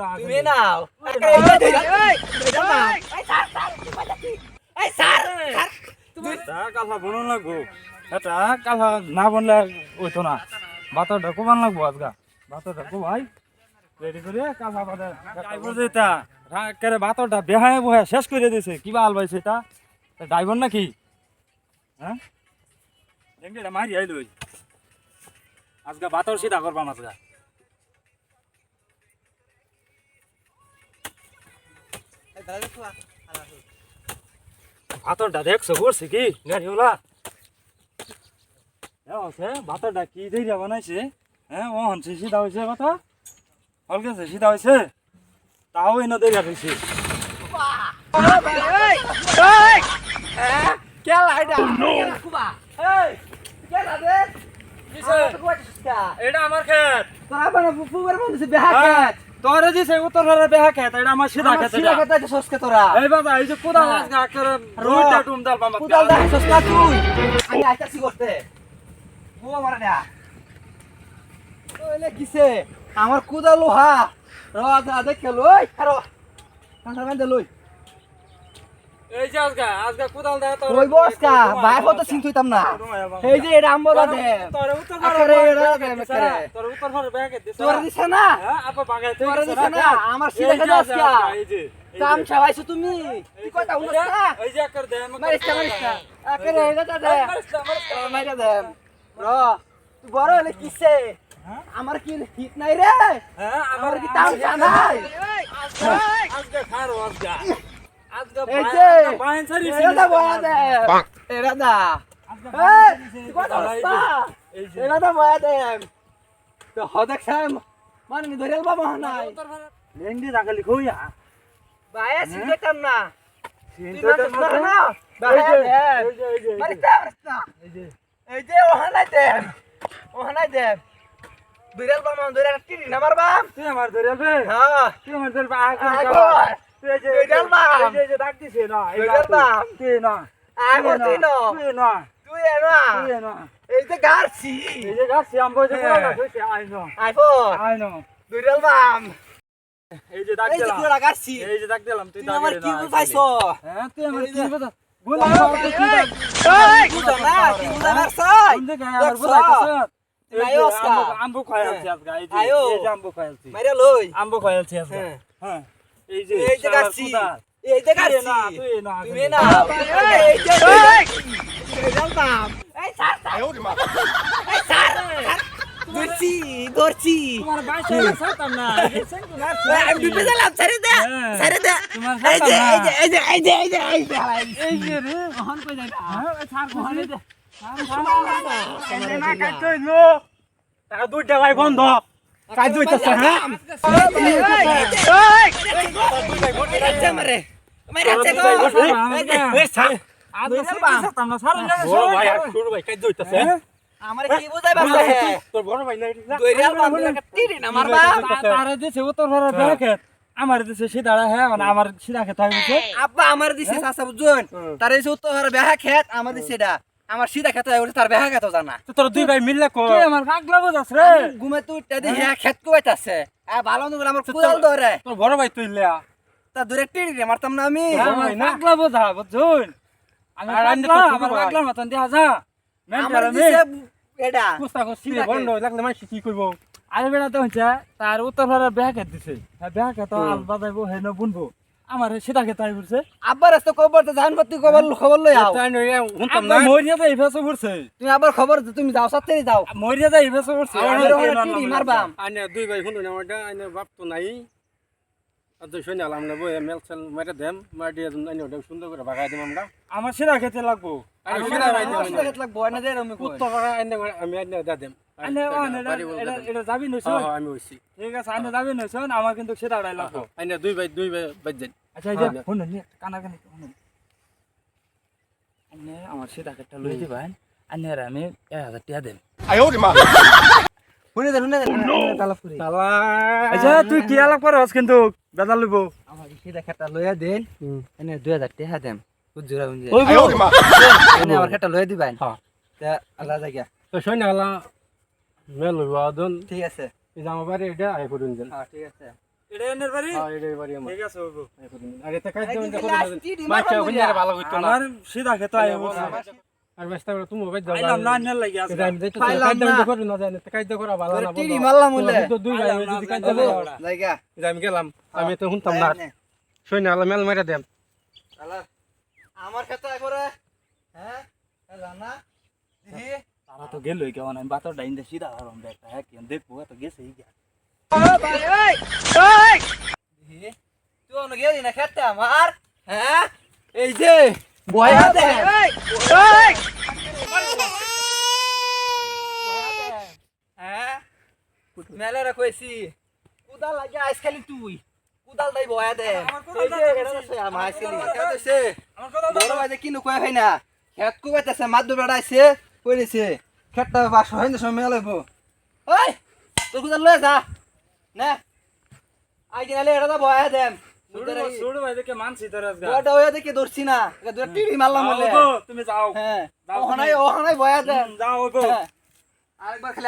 না তুমি নাও। এটা কালহা বনন লাগবো। এটা কালহা না বনলে ওইতো না। বাতরটা কমান লাগবো আজকা বাতরটা কো ভাই। রেডি করে কালহা বাদে বেহায় বহায় শেষ করে দিয়েছে। কিবা আলবাইছে এটা? ড্রাইভার নাকি? হ্যাঁ? মারি আইলো। আজকে বাতর সিধা করবাম আজকা ভাতরটা দেখছ করছে কি গাড়িওয়ালা হ্যাঁ আছে ভাতরটা কি দিয়ে বানাইছে? হ্যাঁ ও হনছে সিধা হয়েছে কথা? হল গেছে সিধা হয়েছে তাও এনে দিয়ে রে এটা? আমার খেত তোরা দিছে উত্তর হারে বেহা খেত এটা আমার সিধা খেত এটা। খেতে সস্কে তোরা। এই বাবা এই যে কোদাল আজ গা করে রুইটা টুম দাল বাবা কোদাল দা তুই। আমি আইতাছি করতে। না। আমার কোদাল লোহা। র দা দেখে লই আরও। লই। এই যে কোদাল দেয় তোর ওই বসকা ভাই কত চিন্তা হইতাম না। এই যে এটা আম্বরা দে তোরে উত্তর এরা দে, উত্তর। দিছে। না? আপা দিছে না? আমার এই যে কাম ছাওয়াইছো তুমি? কি কথা উনস না এই যে আকার দে মারিস না মারিস না আকারে এটা দে মারিস না, মারিস না। মাইরা দে র তুই বড় হলে কিসে? হ্যাঁ? আমার কি হিট নাই রে? হ্যাঁ আমার কি তাম নাই? আজকে আজকে খারো আজকে। ওহানাই দেন দুইরাল বাম দুইরাল টিরি না মারবাম তুই আমার ধরে? হ্যাঁ তুই আমার ধরে হ্যাঁ। হ্যাঁ। আম্বু- যে আম্বু খাইয়ালছি আজকে। হ্যাঁ। হ্যাঁ। এই যে এই যে কোদাল। এই যে গারছি না, তুই না, তুমি না। এই যে এই স্যার স্যার এই স্যার ধরছি ধরছি তোমার বাইশে ছাড়তাম না, এই যে সেন্টু লাগছে। আমি বিপে দিলাম ছেড়ে দে হ্যাঁ। ছেড়ে দে এই যে এই যে এই যে এই যে এই যে এই যে এই যে রে, ওহন কই যাই না হ্যাঁ, এই ছাড় কোথায় রে? ছাড়, ছাড়, ছাড়, ছাড়। ছাড়। এনে না কাটতে হইল। তারা দুইটা ভাই বন্ধ কাজ হইতেছে হ্যাঁ হ্যাঁ? আমার দিছে উত্তর ভারত বেড়া খেত আমার দিছে সিধা হ্যাঁ মানে আমার সিধা খেত হয়ে আব্বা আমার দিছে চাচা বুঝুন তার এই উত্তর বেহা খেত আমার দিছে এটা আমার সিধা খেতে হয় তার বেহা খেতে জানা তো তোর দুই ভাই মিললে কো আমার পাগলা বোঝাস রে ঘুমে তুই টেদি হ্যাঁ খেত কুবাইতাছে। আ ভালো না আমার কুদাল ধরে। তোর বড় ভাই তুই লিয়া। তা দূরে টিরি রে মারতাম না আমি। আমার পাগলা বোঝা বুঝুন আমি পাগলা, তো আমার ভাই। পাগলার মতন দেখা যা। মেন আমার আমি। দিছে এটা কুস্তা সিধা বন্ধ লাগলে মানুষ কি করব? আরে বেড়া তো হচ্ছে তার উত্তর ভারত বেহা খেত দিছে। হ্যাঁ বেহা খেত আল বাজাইবো হেন বুনবো। আমার খেত হয়ে পড়ছে আব্বার রাস্তা খবর তো জান তুই খবর খবর লই আও। তাই নয় হুনতাম না। মরিয়া যাই ফেসে পড়ছে। তুমি আবার খবর তুমি যাও সাথে যাও। মরিয়া যাই ফেসে পড়ছে। আমি মারবাম আনে দুই ভাই হুন না ওটা আনে বাপ তো নাই। আর তুই শুনে আলাম না বই মেল সেল মেরে দেম মার দিয়ে আনে ওটা সুন্দর করে বাগাই দিম আমরা। আমার সিধা খেতে লাগবো। আরে সিধা ভাই লাগবো বয় না আমি কই। উত্তর আনে আমি আনে দা দেম। আনে আনে এটা- এটা- এটা যাবি নইছ হ্যাঁ হ্যাঁ আমি হইছি ঠিক আছে আনে যাবি নইছ আমার কিন্তু লাগবো আনে দুই ভাই দুই ভাই বাজেন আচ্ছা এই যে হ্যাঁ। শুনুন নি কানা কানি শুনুন। আনে আমার লই আর আমি এক হাজার টাকা দেন। শুনে দে শুনে দে তালা ফুরি। আচ্ছা তুই কি আলাপ করস কিন্তু বেজাল লইব। আমার সিধা খেটা লইয়া দেন। এনে 2000 টাকা দেন। বুঝুরা বুঝে ওই এনে আমার খেটা লইয়া দিবেন। হ্যাঁ। তা আল্লাহ জায়গা তো শুনে আলা মেল ঠিক আছে। এই জামা বাড়ি এটা আই করুন দেন হ্যাঁ ঠিক আছে। এটা এনের বাড়ি? হ্যাঁ এটাই বাড়ি আমার। ঠিক আছে হইবো। আগে তো কাজ একদিন দেবেন কি last টি ডিমান্ড মাইকা করব ওখানে আর ভালো হইতো না। আমার সিধা খেতে আই বলছি আর ব্যস্ত করে তুমি ওই যাও আইলাম না আন্নার লাগি আজকে। আমি দেখতে কাজ দেবেন না। না জানি কাজ করা ভালো না টিডি মারলাম বলে। তো দুই ভাই যদি কাজ পাইলাম জায়গা আমি গেলাম আমি তো শুনতাম না। আলা মেল মেরে দেন। আমার ক্ষেত্রে একবারে হ্যাঁ জানা তারা তো গেল কেমন আমি বাতর ডাইন দে সিধা হারম দেখটা হ্যাঁ কেন দেখব এত গেছে এই গা দেখি তুই খেতে হ্যাঁ যে হ্যাঁ মেলে রাখছি কুদাল লাগে আইস খালি তুই কুদাল দাই বয়া দে এই যে এটা আছে আমার আইস খালি এটা আমার কথা বড় ভাই কিনু কয় খাই না খেত কুবাইতেছে মাদুর বেড়াইছে কইরেছে খেতটা বাস হয় না সময় লাগবো ওই তোর কোথায় লয়ে যা। না। আই কিনালে এটা তো বয়া দেন হ্যাঁ। হ্যাঁ। আরেকবার খালি